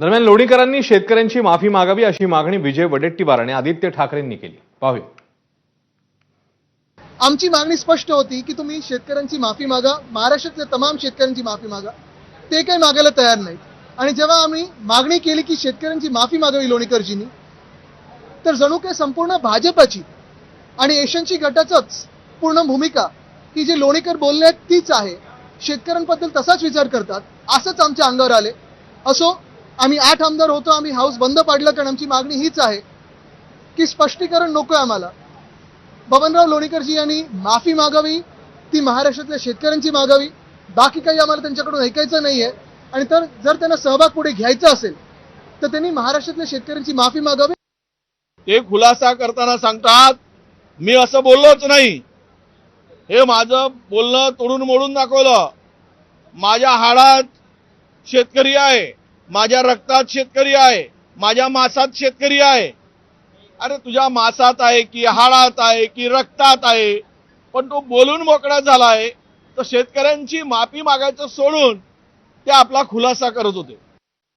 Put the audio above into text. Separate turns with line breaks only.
दरम्यान लोणीकरांनी शेतकऱ्यांची माफी मागावी अशी मागणी विजय वडेट्टीवार आणि आदित्य ठाकरेंनी केली. पाहूया.
आमची मागणी स्पष्ट होती की तुम्ही शेतकऱ्यांची माफी मागा महाराष्ट्रातल्या तमाम शेतकऱ्यांची माफी मागा. ते काही मागायला तयार नाहीत. आणि जेव्हा आम्ही मागणी केली की शेतकऱ्यांची माफी मागावी लोणीकरजींनी तर जणू काय संपूर्ण भाजपाची आणि एशियनची गटाचंच पूर्ण भूमिका की जे लोणीकर बोलले आहेत तीच आहे. शेतकऱ्यांबद्दल तसाच विचार करतात असंच आमच्या अंगावर आले. असो आम्ही आठ आमदार होतो आम्ही हाऊस बंद पाडलं कारण आमची मागणी हीच आहे की स्पष्टीकरण नको आहे आम्हाला. बबनराव लोणीकरजी यांनी माफी मागावी ती महाराष्ट्रातल्या शेतकऱ्यांची मागावी बाकी काही आम्हाला त्यांच्याकडून ऐकायचं नाही आहे आणि तर जर त्यांना सहभाग पुढे घ्यायचा असेल तर त्यांनी महाराष्ट्रातल्या शेतकऱ्यांची माफी मागावी.
ते खुलासा करताना सांगतात मी असं बोललोच नाही. हे माझं बोलणं तोडून मोडून दाखवलं. माझ्या हाडात शेतकरी आहे. माझ्या रक्तात शेतकरी आहे माझ्या मासात शेतकरी आहे. अरे तुझ्या मासात आहे की हाडात आहे की रक्तात आहे पण तो बोलून मोकळा झाला आहे तर शेतकऱ्यांची माफी मागायचं सोडून ते आपला खुलासा करत होते.